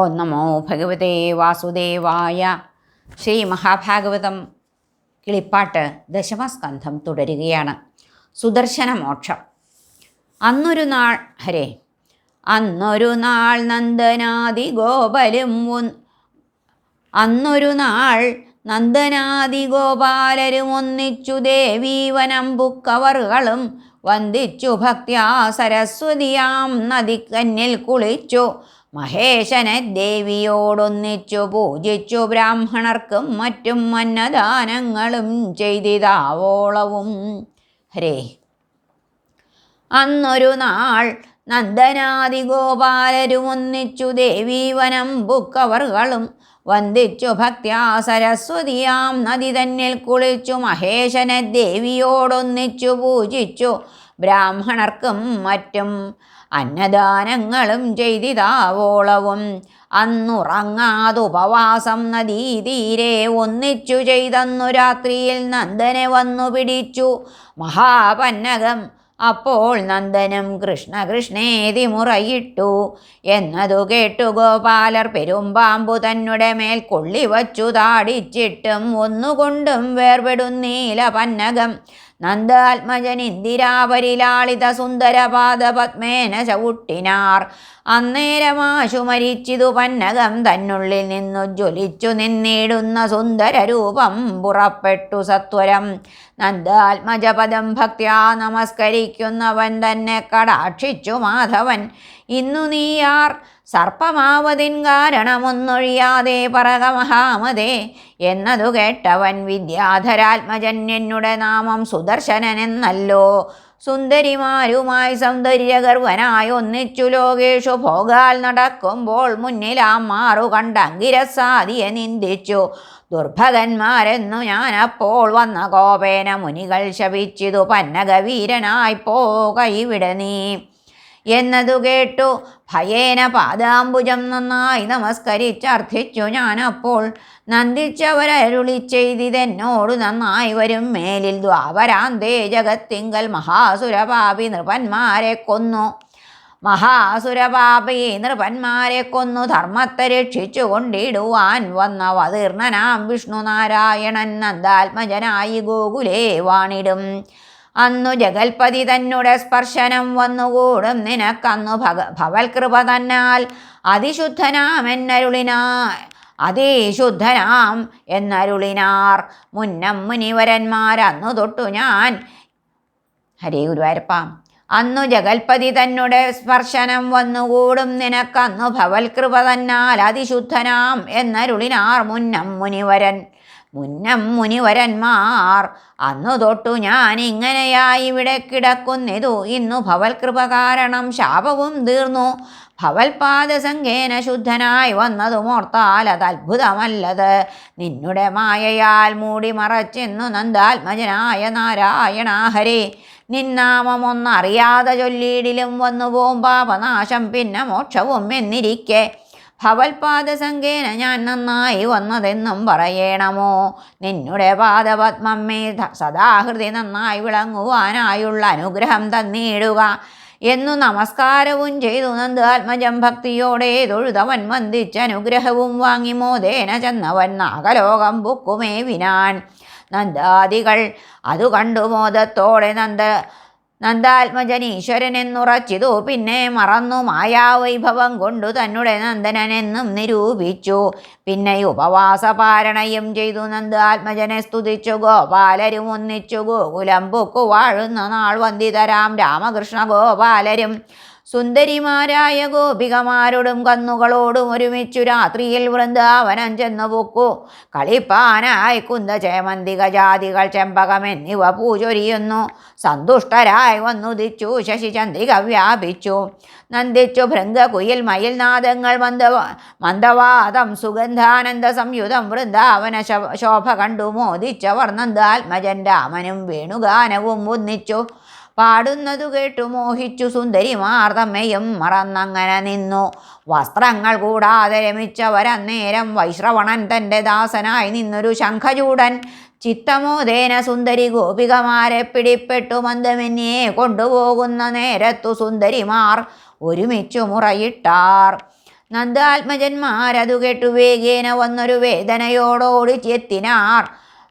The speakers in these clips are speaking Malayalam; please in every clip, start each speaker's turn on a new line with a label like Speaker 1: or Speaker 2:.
Speaker 1: ഓം നമോ ഭഗവതേ വാസുദേവായ. ശ്രീ മഹാഭാഗവതം കിളിപ്പാട്ട് ദശമസ്കന്ധം തുടരുകയാണ്. സുദർശന മോക്ഷം. അന്നൊരു നാൾ ഹരേ അന്നൊരു നാൾ നന്ദനാദി ഗോപലും അന്നൊരു നാൾ നന്ദനാദി ഗോപാലരും ഒന്നിച്ചു ദേവീവനമ്പുക്കവറുകളും വന്ദിച്ചു ഭക്തിയാ സരസ്വതിയാം നദിക്കന്നിൽ കുളിച്ചു. മഹേശനെ ദേവിയോടൊന്നിച്ചു പൂജിച്ചു. ബ്രാഹ്മണർക്കും മറ്റും അന്നദാനങ്ങളും ചെയ്തിതാവോളവും. ഹരേ. അന്നൊരു നാൾ നന്ദനാദി ഗോപാലരും ഒന്നിച്ചു ദേവീവനം ബുക്കവറുകളും വന്ദിച്ചു ഭക്യാ സരസ്വതിയാം നദി തന്നിൽ കുളിച്ചു. മഹേശനെ ദേവിയോടൊന്നിച്ചു പൂജിച്ചു. ബ്രാഹ്മണർക്കും മറ്റും അന്നദാനങ്ങളും ചെയ്തിതാവോളവും. അന്നുറങ്ങാതുപവാസം നദീതീരെ ഒന്നിച്ചു ചെയ്തന്നു രാത്രിയിൽ നന്ദനെ വന്നു പിടിച്ചു. മഹാപന്നകം. അപ്പോൾ നന്ദനം കൃഷ്ണ കൃഷ്ണേതി മുറയിട്ടു. എന്നതു കേട്ടു ഗോപാലർ പെരുമ്പാമ്പു തന്നെ മേൽ കൊള്ളിവച്ചു താടിച്ചിട്ടും ഒന്നുകൊണ്ടും വേർപെടുന്നീല പന്നകം നന്ദാത്മജൻ ഇന്ദിരാപരിലാളിത സുന്ദരപാദ പത്മേന ചവിട്ടിനാർ അന്നേരമാശു മരിച്ചിതു പന്നകം തന്നുള്ളിൽ നിന്നു ജ്വലിച്ചു നിന്നിടുന്ന സുന്ദര രൂപം പുറപ്പെട്ടു സത്വരം. നന്ദാത്മജപദം ഭക്ത്യാ നമസ്കരിക്കുന്നവൻ തന്നെ കടാക്ഷിച്ചു മാധവൻ. ഇന്നു നീയാർ സർപ്പമാവതിൻ കാരണമൊന്നൊഴിയാതെ പറക മഹാമതേ എന്നതു കേട്ടവൻ വിദ്യാധരാത്മജൻ എന്നുടെ നാമം സുദർശനൻ എന്നല്ലോ സുന്ദരിമാരുമായി സൗന്ദര്യഗർവനായി ഒന്നിച്ചു ലോകേഷു ഭോഗാൽ നടക്കുമ്പോൾ മുന്നിലാം മാറു കണ്ടങ്കിരസാദിയെ നിന്ദിച്ചു. ദുർഭകന്മാരെന്നു ഞാനപ്പോൾ വന്ന കോപേന മുനികൾ ശപിച്ചിതു പന്നകവീരനായി പോക ഇവിടെ നീ. എന്നതു കേട്ടു. ഭയേന പാദാംബുജം നന്നായി നമസ്കരിച്ചർത്ഥിച്ചു ഞാനപ്പോൾ. നന്ദിച്ചവരരുളി ചെയ്തിതെന്നോട് നന്നായി വരും. മേലിൽ ദ്വാപരാന്തേ ജഗത്തിങ്കൽ മഹാസുരപാപി നൃപന്മാരെ കൊന്നു. മഹാസുരപാപി നൃപന്മാരെ കൊന്നു. ധർമ്മത്തെ രക്ഷിച്ചു കൊണ്ടിടുവാൻ വന്ന വതീർണനാം വിഷ്ണുനാരായണൻ നന്ദാത്മജനായി ഗോകുലേ വാണിടും. അന്നു ജഗൽപതി തന്നുടെ സ്പർശനം വന്നുകൂടും നിനക്കന്നു ഭഗ ഭവൽകൃപ തന്നാൽ അതിശുദ്ധനാം എന്നരുളിനാ അതിശുദ്ധനാം എന്നരുളിനാർ. മുന്നം മുനിവരന്മാരന്നു തൊട്ടു ഞാൻ. ഹരേ ഗുരുവായൂരപ്പ. അന്നു ജഗൽപതി തന്നുടെ സ്പർശനം വന്നുകൂടും നിനക്കന്നു ഭവൽകൃപ തന്നാൽ അതിശുദ്ധനാം എന്നരുളിനാർ മുന്നം മുനിവരൻ. മുന്നം മുനിവരന്മാർ. അന്നു തൊട്ടു ഞാൻ ഇങ്ങനെയായി ഇവിടെ കിടക്കുന്നിതു. ഇന്നു ഭവൽകൃപ കാരണം ശാപവും തീർന്നു. ഭവൽപാദസംഖ്യേന ശുദ്ധനായി വന്നതുമോർത്താൽ അത് അത്ഭുതമല്ലത്. നിന്നുടെ മായയാൽ മൂടി മറച്ചെന്നു നന്ദാത്മജനായ നാരായണ ഹരേ. നിന്നാമമൊന്നറിയാതെ ചൊല്ലിയിടിലും വന്നു പോം പാപനാശം പിന്നെ മോക്ഷവും എന്നിരിക്കെ. ഭവൽപാദസംഖ്യേന ഞാൻ നന്നായി വന്നതെന്നും പറയണമോ? നിന്നുടെ പാദപത്മമ്മേ സദാഹൃതി നന്നായി വിളങ്ങുവാനായുള്ള അനുഗ്രഹം തന്നിടുക. എന്നു നമസ്കാരവും ചെയ്തു നന്ദ് ആത്മജം ഭക്തിയോടെ തൊഴുതവൻ വന്ദിച്ച അനുഗ്രഹവും വാങ്ങി മോദേന ചെന്നവൻ നാഗലോകം ബുക്കുമേ വിനാൻ. നന്ദാദികൾ അതു കണ്ടു മോദത്തോടെ നന്ദ നന്ദാത്മജൻ ഈശ്വരനെന്നുറച്ചിതു പിന്നെ മറന്നു മായാവൈഭവം കൊണ്ടു തന്നെ നന്ദനനെന്നും നിരൂപിച്ചു. പിന്നെ ഉപവാസപാരണയും ചെയ്തു നന്ദാത്മജനെ സ്തുതിച്ചു. ഗോപാലരും ഒന്നിച്ചു ഗോകുലം പൊക്കു വാഴുന്ന നാൾ വന്ദിതരാം. രാമകൃഷ്ണ ഗോപാലരും സുന്ദരിമാരായ ഗോപികമാരോടും കന്നുകളോടും ഒരുമിച്ചു രാത്രിയിൽ വൃന്ദാവനം ചെന്നു പൊക്കു. കളിപ്പാനായി കുന്ത ചേമന്തിക ജാതികൾ ചെമ്പകം എന്നിവ പൂചൊരിയുന്നു സന്തുഷ്ടരായി വന്നുദിച്ചു. ശശിചന്ദ്രിക വ്യാപിച്ചു. നന്ദിച്ചു ഭൃംഗകുയിൽ കുയിൽ മന്ദ മന്ദവാദം സുഗന്ധാനന്ദ സംയുതം വൃന്ദാവന ശോഭ കണ്ടു. മോദിച്ചവർ നന്ദാത്മജൻ രാമനും വേണുഗാനവും ഒന്നിച്ചു. പാടുന്നതു കേട്ടു മോഹിച്ചു സുന്ദരിമാർ തമ്മയും മറന്നങ്ങനെ നിന്നു. വസ്ത്രങ്ങൾ കൂടാതെ രമിച്ചവരന്നേരം വൈശ്രവണൻ തന്റെ ദാസനായി നിന്നൊരു ശംഖചൂടൻ. ചിത്തമോദേന സുന്ദരി ഗോപികമാരെ പിടിപ്പെട്ടു മന്ദമെന്നിയെ കൊണ്ടുപോകുന്ന നേരത്തു സുന്ദരിമാർ ഒരുമിച്ചു മുറയിട്ടാർ. നന്ദാത്മജന്മാരതു കേട്ടു വേഗേന വന്നൊരു വേദനയോടോടി എത്തിനാർ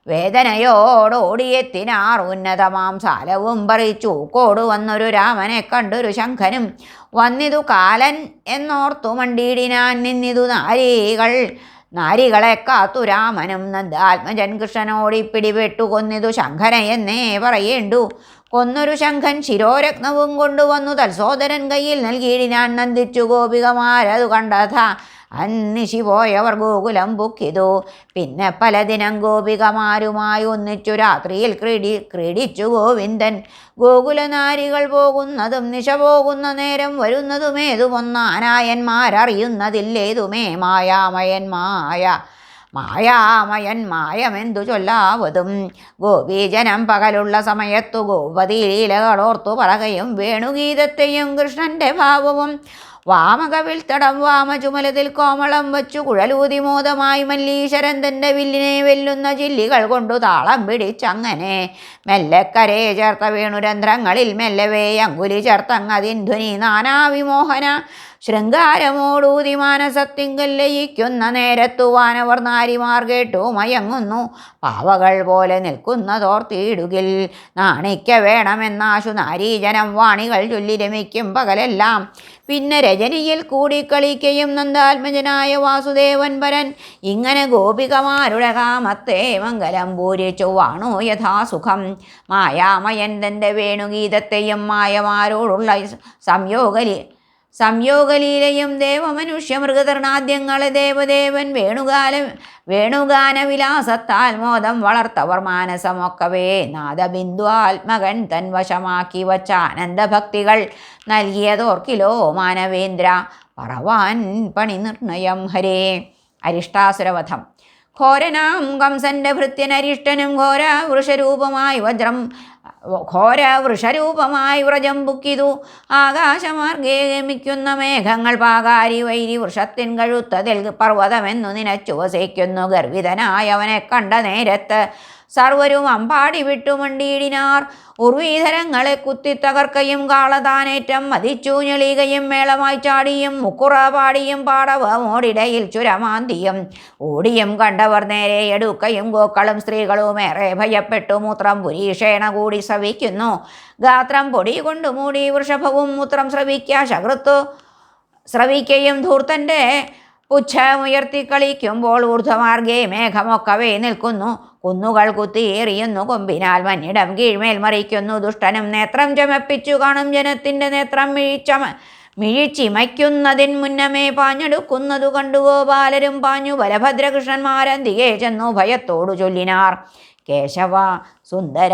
Speaker 1: വേദനയോടോടിയെത്തിനാർ ഉന്നതമാം സാലവും പറിച്ചു. കോടു വന്നൊരു രാമനെ കണ്ടൊരു ശംഖനും വന്നിതു കാലൻ എന്നോർത്തു മണ്ടിയിടിനാൻ നിന്നിതു നാരികൾ. നാരികളെ കാത്തു രാമനും നന്ദാത്മജൻ കൃഷ്ണനോടി പിടിപെട്ടു കൊന്നിതു ശങ്കരയെന്നേ പറയേണ്ടു. കൊന്നൊരു ശംഖൻ ശിരോരത്നവും കൊണ്ടുവന്നു. തൽസോദരൻ കയ്യിൽ നൽകിയിടിനാൻ നന്ദിച്ചു ഗോപികമാരതു കണ്ടഥ അന്നിശി പോയവർ ഗോകുലം ബുക്കിതു പിന്നെ പല ദിനം ഗോപികമാരുമായി ഒന്നിച്ചു രാത്രിയിൽ ക്രീഡി ക്രീഡിച്ചു ഗോവിന്ദൻ. ഗോകുലനാരികൾ പോകുന്നതും നിശ പോകുന്ന നേരം വരുന്നതുമേതുമൊന്നാനായന്മാരറിയുന്നതില്ലേതുമേ മായാമയന്മായ. മായാമയൻ മായമെന്തു ചൊല്ലാവതും? ഗോപീജനം പകലുള്ള സമയത്തു ഗോപതി ലീലകളോർത്തു പറകയും വേണുഗീതത്തെയും കൃഷ്ണന്റെ ഭാവവും. വാമകവിൽ തടം വാമചുമലതിൽ കോമളം വച്ചു കുഴലൂതി മോദമായി മല്ലീശ്വരൻ തന്റെ വില്ലിനെ വെല്ലുന്ന ചില്ലികൾ കൊണ്ടു താളം പിടിച്ചങ്ങനെ. മെല്ലക്കരെ ചേർത്ത വേണുരന്ധ്രങ്ങളിൽ മെല്ലവേ അങ്കുലി ചേർത്തങ്ങതിൻ ധ്വനി നാനാവിമോഹന ശൃംഗാരമോടൂതി മാനസത്തിങ്കൽ ലയിക്കുന്ന നേരത്തു വാനവർ നാരിമാർ കേട്ടു മയങ്ങുന്നു. പാവകൾ പോലെ നിൽക്കുന്നതോർത്തിയിടുകിൽ. നാണിക്ക വേണമെന്നാശു നാരീജനം വാണികൾ ചൊല്ലി രമിക്കും പകലെല്ലാം. പിന്നെ രജനിയിൽ കൂടിക്കളിക്കയും നന്ദാത്മജനായ വാസുദേവൻ വരൻ ഇങ്ങനെ ഗോപികമാരുടെ കാമത്തെ മംഗലം പൂരിച്ചു വാണു യഥാസുഖം. മായാമയൻ തന്റെ വേണുഗീതത്തെയും മായമാരോടുള്ള സംയോഗലി സംയോഗലീലയും ദേവമനുഷ്യ മൃഗതർണാദ്യങ്ങളെ ദേവദേവൻ വേണുകാല വേണുഗാനവിലാസത്താൽ മോദം വളർത്തവർ മാനസമൊക്കവേ. നാദബിന്ദു ആത്മകൻ തൻ വശമാക്കി വച്ച ആനന്ദഭക്തികൾ നൽകിയതോർക്കിലോ മാനവേന്ദ്ര. പറവാൻ പണി നിർണയം ഹരേ. അരിഷ്ടാസുരവധം. ഘോരനാം കംസന്റെ ഭൃത്യനരിഷ്ടനും ഘോര വൃഷരൂപമായി വജ്രം ഘോര വൃഷരൂപമായി വ്രജം പുക്കിതു. ആകാശമാർഗേ ഗമിക്കുന്ന മേഘങ്ങൾ പാകാരി വൈരി വൃഷത്തിൻ കഴുത്തതിൽ പർവതമെന്നു നിനച്ചു വസിക്കുന്നു ഗർഭിതനായവനെ കണ്ട നേരത്ത് സർവരും അമ്പാടി വിട്ടുമണ്ടിയിടിനാർ. ഉർവീധരങ്ങളെ കുത്തി തകർക്കയും കാളതാനേറ്റം മതിച്ചു ഞെളികയും മേളമായി ചാടിയും മുക്കുറ പാടിയും പാടവമോടിടയിൽ ചുരമാന്തിയും. ഓടിയും കണ്ടവർ നേരെ എടുക്കയും ഗോക്കളും സ്ത്രീകളും ഏറെ ഭയപ്പെട്ടു മൂത്രം പുരീഷേണ കൂടി ശ്രവിക്കുന്നു. ഗാത്രം പൊടി കൊണ്ടു മൂടി വൃഷഭവും മൂത്രം ശ്രവിക്ക ശകൃത്തു ശ്രവിക്കയും ധൂർത്തന്റെ പുച്ഛമുയർത്തി കളിക്കുമ്പോൾ ഊർധ്വമാർഗേ മേഘമൊക്കവേ നിൽക്കുന്നു. കുന്നുകൾ കുത്തിയേറിയുന്നു കൊമ്പിനാൽ മഞ്ഞിടം കീഴ്മേൽ മറിക്കുന്നു. ദുഷ്ടനും നേത്രം ചമപ്പിച്ചു കാണും ജനത്തിന്റെ നേത്രം മിഴിച്ചമ മിഴിച്ചിമയ്ക്കുന്നതിൻ മുന്നമേ പാഞ്ഞെടുക്കുന്നതു കണ്ടു ഗോപാലരും പാഞ്ഞു. ബലഭദ്രകൃഷ്ണന്മാരന്തികെ ചെന്നു ഭയത്തോടു ചൊല്ലിനാർ. കേശവ സുന്ദര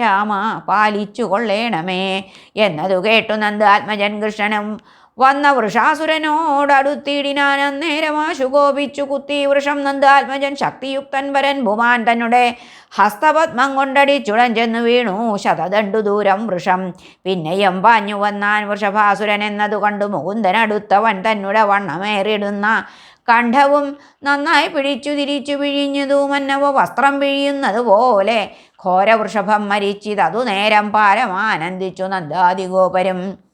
Speaker 1: രാമ പാലിച്ചു കൊള്ളേണമേ. എന്നതു കേട്ടു നന്ദാത്മജൻ കൃഷ്ണനും വന്ന വൃഷാസുരനോടടുത്തിടിനാൻ അന്നേരമാശു കുത്തി. വൃഷം നന്ദാത്മജൻ ശക്തിയുക്തൻ വരൻ ഭുമാൻ തന്നെ ഹസ്തപത്മം കൊണ്ടടിച്ചുടൻ ചെന്നു വീണു. ശതദണ്ടു ദൂരം വൃഷം. പിന്നെയും പാഞ്ഞു വന്നാൻ വൃഷഭാസുരൻ എന്നതു കണ്ടു മുകുന്ദനടുത്തവൻ തന്നെ വണ്ണമേറിടുന്ന. കണ്ഠവും നന്നായി പിടിച്ചു തിരിച്ചു പിഴിഞ്ഞതു മന്നവ വസ്ത്രം പിഴിയുന്നത് പോലെ. ഘോരവൃഷഭം മരിച്ചിതതു നേരം പാരമാനന്ദിച്ചു നന്ദാദിഗോപരും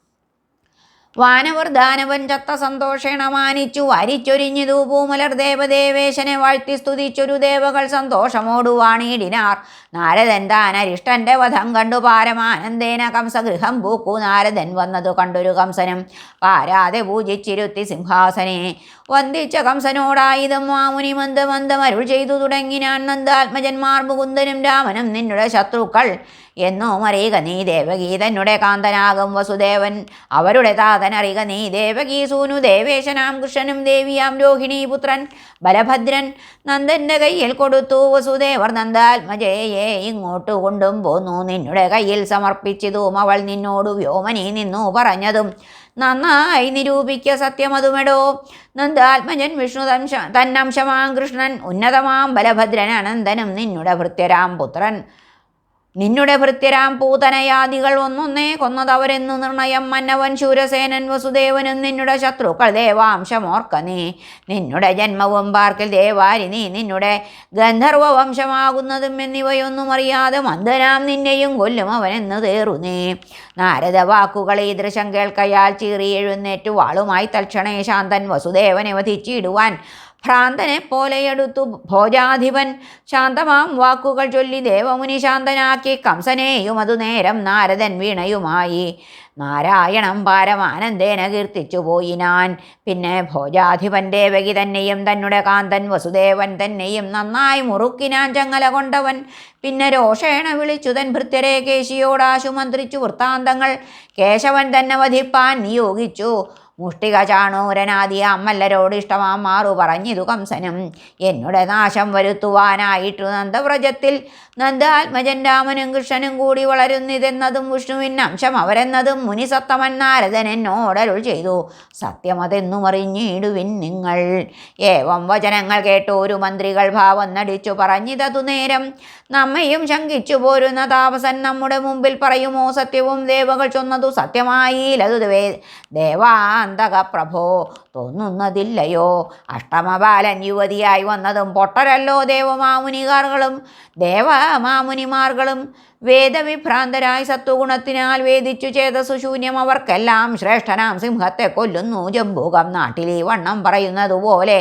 Speaker 1: വാനവർ ദാനവൻ ചത്ത സന്തോഷേണ മാനിച്ചു വാരിച്ചൊരിഞ്ഞിതു പൂമലർ ദേവദേവേശനെ വാഴ്ത്തി സ്തുതിച്ചൊരു ദേവകൾ സന്തോഷമോടു വാണിയിടിനാർ നാരദൻ താനരിഷ്ടന്റെ വധം കണ്ടു പാരമാനന്ദേന കംസഗൃഹം പൂക്കു. നാരദൻ വന്നതു കണ്ടൊരു കംസനും പാരാതെ പൂജിച്ചിരുത്തി സിംഹാസനെ. വന്ദിച്ച കംസനോടായുധം മാമുനി മന്ദ മന്ദം അരുൾ ചെയ്തു തുടങ്ങിനാൻ നന്ദാത്മജന്മാർ മുകുന്ദനും രാമനും നിന്നുടെ ശത്രുക്കൾ എന്നോ അറിയുക നീ ദേവകീ കാന്തനാകും വസുദേവൻ. അവരുടെ താതൻ അറിയുക നീ ദേവകീ സൂനു ദേവേശനാം കൃഷ്ണനും ദേവിയാം രോഹിണീപുത്രൻ ബലഭദ്രൻ നന്ദന്റെ കയ്യിൽ കൊടുത്തു. വസുദേവർ നന്ദാത്മജയെ ഇങ്ങോട്ട് കൊണ്ടും പോന്നു നിന്നുടെ കയ്യിൽ സമർപ്പിച്ചതും അവൾ നിന്നോട് വ്യോമനി നിന്നു പറഞ്ഞതും നന്നായി നിരൂപിക്ക സത്യമതുമെടോ. നന്ദാത്മജൻ വിഷ്ണു തംശ തന്നംശമാം കൃഷ്ണൻ ഉന്നതമാം ബലഭദ്രൻ അനന്തനും നിന്നുടെ ഭൃത്യരാം പുത്രൻ നിന്നുടെ ഭൃത്യരാം പൂതനയാദികൾ ഒന്നൊന്നേ കൊന്നതവരെന്ന് നിർണയം മന്നവൻ ശൂരസേനൻ വസുദേവനും നിന്നുടെ ശത്രുക്കൾ ദേവാംശമോർക്ക നീ നിന്നുടെ ജന്മവും പാർക്കിൽ ദേവാരി നീ നിന്നുടെ ഗന്ധർവ വംശമാകുന്നതും എന്നിവയൊന്നും അറിയാതെ മന്ദനാം നിന്നെയും കൊല്ലും അവനെന്ന് തേറു നീ. നാരദ വാക്കുകൾ ഈ ദൃശം കേൾക്കയാൽ ചീറി എഴുന്നേറ്റു വാളുമായി തൽക്ഷണേ ശാന്തൻ വസുദേവനെ വധിച്ചിടുവാൻ ഭ്രാന്തനെ പോലെയെടുത്തു ഭോജാധിപൻ. ശാന്തമാം വാക്കുകൾ ചൊല്ലി ദേവമുനി ശാന്തനാക്കി കംസനെയും അതു നേരം നാരദൻ വീണയുമായി. നാരായണം പാരമാനന്ദേന കീർത്തിച്ചു പോയി ഞാൻ. പിന്നെ ഭോജാധിപൻ ദേവകി തന്നെയും തന്നെ കാന്തൻ വസുദേവൻ തന്നെയും നന്നായി മുറുക്കിനാൻ ചങ്ങല കൊണ്ടവൻ. പിന്നെ രോഷേണ വിളിച്ചു തൻ ഭൃത്യരെ കേശിയോടാശു മന്ത്രിച്ചു വൃത്താന്തങ്ങൾ. കേശവൻ തന്നെ വധിപ്പാൻ നിയോഗിച്ചു. മുഷ്ടിക ചാണൂരനാദിയ അമ്മല്ലരോട് ഇഷ്ടമാം മാറു പറഞ്ഞിതു കംസനും. എന്നുടെ നാശം വരുത്തുവാനായിട്ടു നന്ദവ്രജത്തിൽ നന്ദാത്മജൻ രാമനും കൃഷ്ണനും കൂടി വളരുന്നിതെന്നതും വിഷ്ണുവിൻ അംശം അവരെന്നതും മുനിസത്തമൻ നാരദൻ എന്നോടരുൾ ചെയ്തു. സത്യമതെന്നും അറിഞ്ഞിടുവിൻ നിങ്ങൾ. ഏവം വചനങ്ങൾ കേട്ടു ഒരു മന്ത്രികൾ ഭാവം നടിച്ചു പറഞ്ഞിതതു നേരം നമ്മയും ശങ്കിച്ചു പോരുന്ന താപസൻ നമ്മുടെ മുമ്പിൽ പറയുമോ സത്യവും? ദേവകൾ ചൊന്നതു സത്യമായില്ലതു ദേവാന്തക പ്രഭോ തോന്നുന്നതില്ലയോ? അഷ്ടമബാലൻ യുവതിയായി വന്നതും പൊട്ടരല്ലോ ദേവമാമുനികാറുകളും ദേവമാമുനിമാർകളും വേദവിഭ്രാന്തരായി സത്വഗുണത്തിനാൽ വേദിച്ചു ചേതസു സുശൂന്യം അവർക്കെല്ലാം ശ്രേഷ്ഠനാം സിംഹത്തെ കൊല്ലുന്നു. ജംബൂകം നാട്ടിലെ വണ്ണം പറയുന്നതുപോലെ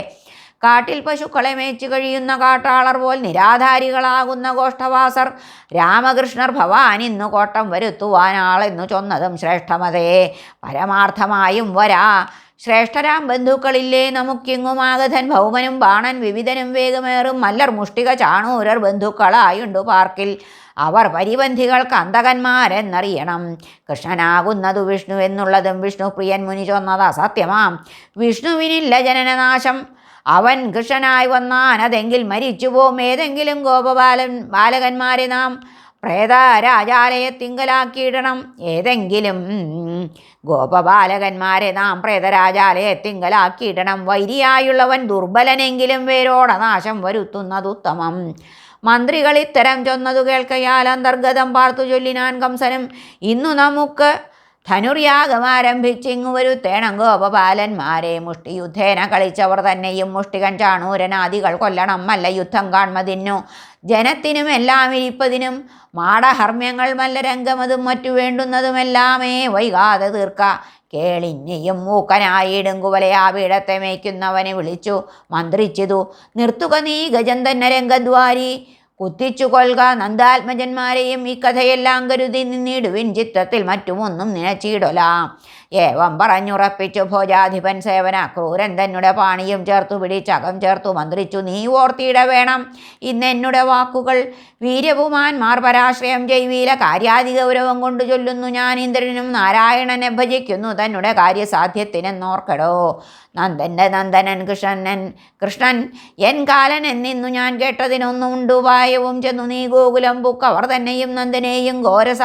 Speaker 1: കാട്ടിൽ പശുക്കളെ മേച്ചു കഴിയുന്ന കാട്ടാളർ പോൽ നിരാധാരികളാകുന്ന ഗോഷ്ഠവാസർ രാമകൃഷ്ണർ ഭവാൻ ഇന്നു കോട്ടം വരുത്തുവാനാളെന്നു ചൊന്നതും ശ്രേഷ്ഠമതേ. പരമാർത്ഥമായും വരാ. ശ്രേഷ്ഠരാം ബന്ധുക്കളില്ലേ നമുക്കിങ്ങുമാഗധൻ ഭൗമനും ബാണൻ വിവിധനും വേഗമേറും മല്ലർ മുഷ്ടിക ചാണൂരർ ബന്ധുക്കളായുണ്ടു പാർക്കിൽ. അവർ പരിബന്ധികൾക്ക് അന്തകന്മാരെന്നറിയണം കൃഷ്ണനാകുന്നതു വിഷ്ണു എന്നുള്ളതും വിഷ്ണു പ്രിയൻ മുനി ചൊന്നത് അസത്യമാം. വിഷ്ണുവിനില്ല ജനനനാശം. അവൻ കൃഷ്ണനായി വന്നാൻ അതെങ്കിൽ മരിച്ചുപോം. ഏതെങ്കിലും ഗോപബാലൻ ബാലകന്മാരെ നാം പ്രേതരാജാലയത്തിങ്കലാക്കിയിടണം. ഏതെങ്കിലും ഗോപബാലകന്മാരെ നാം പ്രേതരാജാലയത്തിങ്കലാക്കിയിടണം. വൈരിയായുള്ളവൻ ദുർബലനെങ്കിലും വേരോട നാശം വരുത്തുന്നതുത്തമം മന്ത്രികൾ ഇത്തരം ചൊന്നതു കേൾക്കയാൽ അന്തർഗതം പാർത്തു ചൊല്ലിനാൻ കംസനും. ഇന്നു നമുക്ക് ധനുർയാഗം ആരംഭിച്ചിങ്ങു വരുത്തേണം ഗോപബാലന്മാരെ. മുഷ്ടിയുദ്ധേന കളിച്ചവർ തന്നെയും മുഷ്ടികൻ ചാണൂരനാദികൾ കൊല്ലണം. മല്ല യുദ്ധം കാൺമതിന്നു. ജനത്തിനും എല്ലാം ഇരിപ്പതിനും മാടഹർമ്മ്യങ്ങൾ മല്ലരംഗമതും മറ്റു വേണ്ടുന്നതുമെല്ലാമേ വൈകാതെ തീർക്ക. കേളിഞ്ഞയും മൂക്കനായിടും കുവലയാ പീഠത്തെ മേയ്ക്കുന്നവനെ വിളിച്ചു മന്ത്രിച്ചതു നിർത്തുക നീ ഗജന്തന്ന രംഗദ്വാരി കുത്തിച്ചു കൊൽക നന്ദാത്മജന്മാരെയും ഈ കഥയെല്ലാം കരുതി നിന്നിടുവിൻ ചിത്രത്തിൽ മറ്റുമൊന്നും നിനച്ചിടലാം. ഏവം പറഞ്ഞുറപ്പിച്ചു ഭോജാധിപൻ സേവന. ക്രൂരൻ തന്നെ പാണിയും ചേർത്തു പിടിച്ചകം ചേർത്തു മന്ത്രിച്ചു. നീ ഓർത്തിയിട വേണം. ഇന്നെന്നുടെ വാക്കുകൾ വീര്യപുമാന്മാർ പരാശ്രയം ജൈവീല കാര്യാതി ഗൗരവം കൊണ്ട് ചൊല്ലുന്നു ഞാൻ ഇന്ദ്രനും നാരായണനെ ഭജിക്കുന്നു. തന്നെ കാര്യസാധ്യത്തിനെന്നോർക്കടോ. നന്ദന്റെ നന്ദനൻ കൃഷ്ണൻ കൃഷ്ണൻ എൻ കാലൻ എന്നിന്നു ഞാൻ കേട്ടതിനൊന്നും ഉണ്ടുപായവും ചെന്നു നീ ഗോകുലം ബുക്കവർ തന്നെയും നന്ദനെയും ഘോരസ.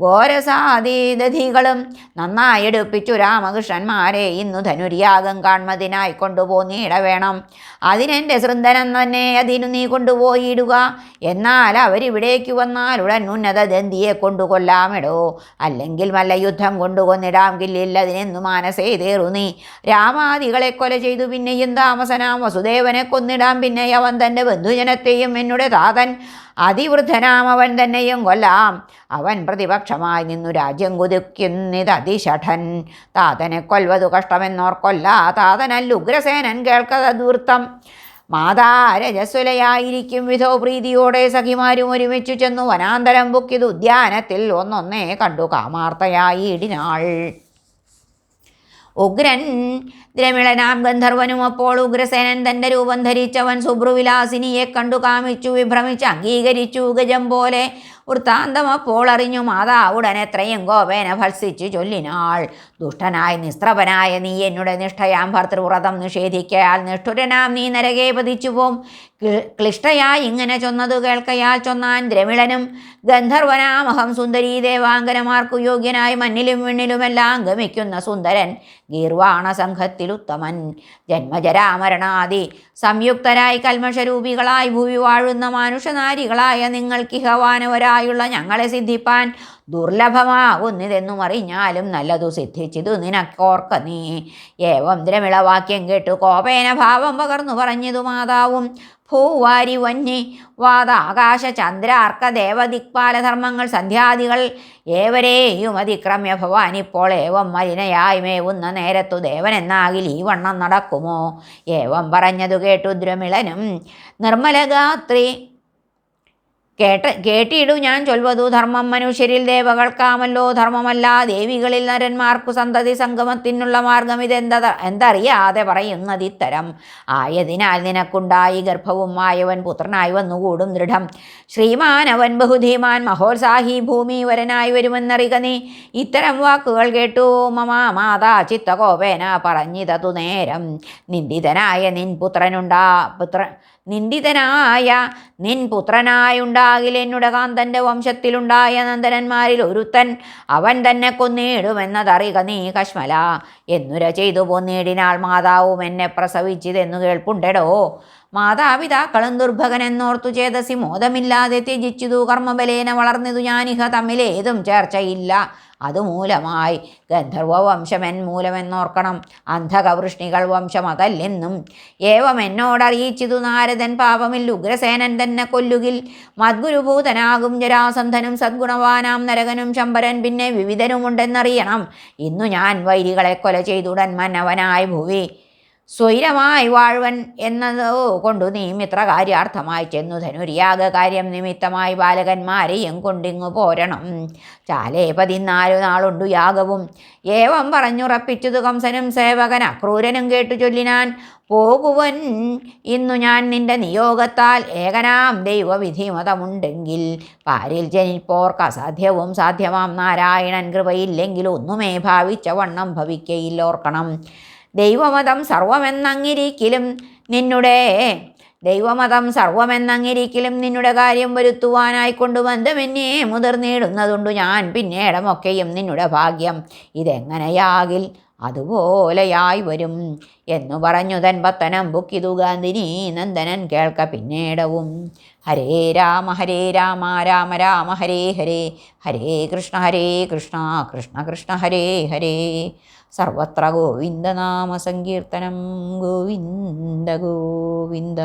Speaker 1: ഘോരസാദീദധികളും നന്നായി എടുപ്പിച്ചു രാമകൃഷ്ണന്മാരെ. ഇന്നു ധനുര്യാഗം കാൺമതിനായി കൊണ്ടുപോന്നീട വേണം അതിനെന്റെ ശൃന്ധനം തന്നെ അതിനു നീ കൊണ്ടുപോയിടുക. എന്നാൽ അവരിവിടേക്ക് വന്നാൽ ഉടൻ ഉന്നത ദന്തിയെ കൊണ്ടുകൊല്ലാമിടോ. അല്ലെങ്കിൽ വല്ല യുദ്ധം കൊണ്ടുകൊന്നിടാം കില്ലില്ല അതിനെന്നു മാനസേ തേറു നീ. രാമാദികളെ കൊല ചെയ്തു പിന്നെയും താമസനാം. വസുദേവനെ കൊന്നിടാം പിന്നെ അവൻ തന്റെ ബന്ധുജനത്തെയും എന്നുടെ താതൻ അതിവൃദ്ധനാം അവൻ തന്നെയും കൊല്ലാം. അവൻ പ്രതിപക്ഷമായി നിന്നു രാജ്യം കുതിക്കുന്നിതതിഷഠൻ താതനെ കൊൽവതു കഷ്ടമെന്നോർക്കൊല്ല. താതനല്ല ഉഗ്രസേനൻ കേൾക്കതൂർത്തം മാതാ രജസ്വലയായിരിക്കും വിധോ പ്രീതിയോടെ സഖിമാരും ഒരുമിച്ചു ചെന്നു വനാന്തരം ബുക്കിത് ഉദ്യാനത്തിൽ ഒന്നൊന്നേ കണ്ടു കാമാർത്തയായി ഇടിനാൾ. ഉഗ്രൻ. ദ്രമിളനാം ഗന്ധർവനും അപ്പോൾ ഉഗ്രസേനൻ തന്റെ രൂപം ധരിച്ചവൻ സുബ്രുവിലാസിനിയെ കണ്ടു കാമിച്ചു വിഭ്രമിച്ച് അംഗീകരിച്ചു ഗജം പോലെ വൃത്താന്തം അപ്പോൾ അറിഞ്ഞു മാതാവുടൻ എത്രയും ഗോപേന ഭത്സിച്ചു ചൊല്ലിനാൾ. ദുഷ്ടനായ നിസ്ത്രപനായ നീ എന്നുടെ നിഷ്ഠയാം ഭർത്തൃവ്രതം നിഷേധിക്കയാൽ നിഷ്ഠുരനാം നീ നരകേ പതിച്ചുപോം. ക്ലി- ക്ലിഷ്ടയായി ഇങ്ങനെ ചൊന്നതു കേൾക്കയാൽ ചൊന്നാൻ ദ്രമിളനും ഗന്ധർവനാമഹം സുന്ദരീ ദേവാങ്കനമാർക്കു യോഗ്യനായി മണ്ണിലും വിണ്ണിലുമെല്ലാം ഗമിക്കുന്ന സുന്ദരൻ ഗീർവാണ സംഘത്തിലുത്തമൻ ജന്മജരാമരണാദി സംയുക്തരായി കൽമഷരൂപികളായി ഭൂവി വാഴുന്ന മാനുഷനാരികളായ നിങ്ങൾക്കിഹവാനവരായുള്ള ഞങ്ങളെ സിദ്ധിപ്പാൻ ദുർലഭമാകുന്നിതെന്നും അറിഞ്ഞാലും നല്ലതു സിദ്ധിച്ചിതു നിനക്കോർക്ക നീ. ഏവം ദ്രമിളവാക്യം കേട്ടു കോപേന ഭാവം പകർന്നു പറഞ്ഞതു മാതാവും ഭൂവാരി വന്നി ചന്ദ്ര അർക്ക ദേവദിക്പാലധർമ്മങ്ങൾ സന്ധ്യാദികൾ ഏവരെയും അതിക്രമ്യ ഭവാൻ ഇപ്പോൾ ഏവം മലിനയായി മേവുന്ന നേരത്തു ദേവനെന്നാകിൽ ഈ വണ്ണം നടക്കുമോ? ഏവം പറഞ്ഞതു കേട്ടു ദ്രമിളനും. നിർമ്മലഗാത്രി കേട്ട കേട്ടിടു ഞാൻ ചൊൽവതു ധർമ്മം മനുഷ്യരിൽ ദേവകൾക്കാമല്ലോ ധർമ്മമല്ല. ദേവികളിൽ നരന്മാർക്കു സന്തതി സംഗമത്തിനുള്ള മാർഗം ഇതെന്ത എന്തറിയാതെ പറയുന്നത് ഇത്തരം ആയതിനാൽ നിനക്കുണ്ടായി ഗർഭവും ആയവൻ പുത്രനായി വന്നുകൂടും ദൃഢം. ശ്രീമാൻ അവൻ ബഹുധീമാൻ മഹോത്സാഹി ഭൂമി വരനായി വരുമെന്നറിക നീ. ഇത്തരം വാക്കുകൾ കേട്ടു മമാ മാതാ ചിത്തകോപേന പറഞ്ഞിതതു നേരം. നിന്ദിതനായ നിൻ പുത്രനുണ്ടാ പുത്ര നിന്ദിതനായ നിൻ പുത്രനായുണ്ടാകിൽ എന്നുടെ കാന്തന്റെ വംശത്തിലുണ്ടായ നന്ദനന്മാരിൽ ഒരുത്തൻ അവൻ തന്നെ കൊന്നിടുമെന്നതറിക നീ കശ്മല. എന്നുര ചെയ്തു പൊന്നിടിനാൾ മാതാവും എന്നെ പ്രസവിച്ചതെന്നു കേൾപ്പുണ്ടെടോ. മാതാപിതാക്കളും ദുർഭകനെന്നോർത്തു ചേതസി മോദമില്ലാതെ ത്യജിച്ചിതു കർമ്മബലേന വളർന്നതു ഞാനിഹ തമ്മിലേതും ചേർച്ചയില്ല. അതുമൂലമായി ഗന്ധർവ വംശമെൻ മൂലമെന്നോർക്കണം. അന്ധകവൃഷ്ണികൾ വംശം അതല്ലെന്നും ഏവം എന്നോടറിയിച്ചിതു നാരദൻ പാപമിൽ ഉഗ്രസേനൻ തന്നെ കൊല്ലുകിൽ. മദ്ഗുരുഭൂതനാകും ജരാസന്ധനും സദ്ഗുണവാനാം നരകനും ശമ്പരൻ പിന്നെ വിവിധനുമുണ്ടെന്നറിയണം. ഇന്നു ഞാൻ വൈരികളെ കൊല ചെയ്തുടൻ മന്നവനായി ഭുവി. സ്വൈരമായി വാഴുവൻ എന്നതോ കൊണ്ടു നീ മിത്രകാര്യാർത്ഥമായി ചെന്നു ധനുര്യാഗ കാര്യം നിമിത്തമായി ബാലകന്മാരെയും കൊണ്ടിങ്ങു പോരണം. ചാലേ പതിനാലു നാളുണ്ടു യാഗവും. ഏവം പറഞ്ഞുറപ്പിച്ചതു കംസനും സേവകൻ അക്രൂരനും കേട്ടു ചൊല്ലിനാൻ. പോകുവൻ ഇന്നു ഞാൻ നിന്റെ നിയോഗത്താൽ ഏകനാം ദൈവവിധിമതമുണ്ടെങ്കിൽ പാരിൽ ജനിപ്പോർക്ക് അസാധ്യവും സാധ്യമാം. നാരായണൻ കൃപയില്ലെങ്കിൽ ഒന്നുമേ ഭാവിച്ച വണ്ണം ഭവിക്കയില്ലോർക്കണം. ദൈവമതം സർവമെന്നങ്ങിരിക്കലും നിന്നുടെ. ദൈവമതം സർവമെന്നങ്ങിരിക്കലും നിന്നുടെ കാര്യം വരുത്തുവാനായി കൊണ്ട് ബന്ധമെന്നേ മുതിർന്നിടുന്നതുണ്ടു ഞാൻ പിന്നീടമൊക്കെയും നിന്നുടെ ഭാഗ്യം ഇതെങ്ങനെയാകിൽ അതുപോലെയായി വരും എന്നു പറഞ്ഞു തൻ പത്തനം ബുക്കിതു ഗാന്ധിനി നന്ദനൻ കേൾക്ക പിന്നീടവും. ഹരേ രാമ ഹരേ രാമ രാമ രാമ ഹരേ ഹരേ. ഹരേ കൃഷ്ണ ഹരേ കൃഷ്ണ കൃഷ്ണ കൃഷ്ണ ഹരേ ഹരേ. സർവത്ര ഗോവിന്ദനാമ സങ്കീർത്തനം ഗോവിന്ദ ഗോവിന്ദ.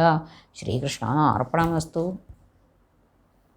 Speaker 1: ശ്രീകൃഷ്ണാർപ്പണമസ്തു.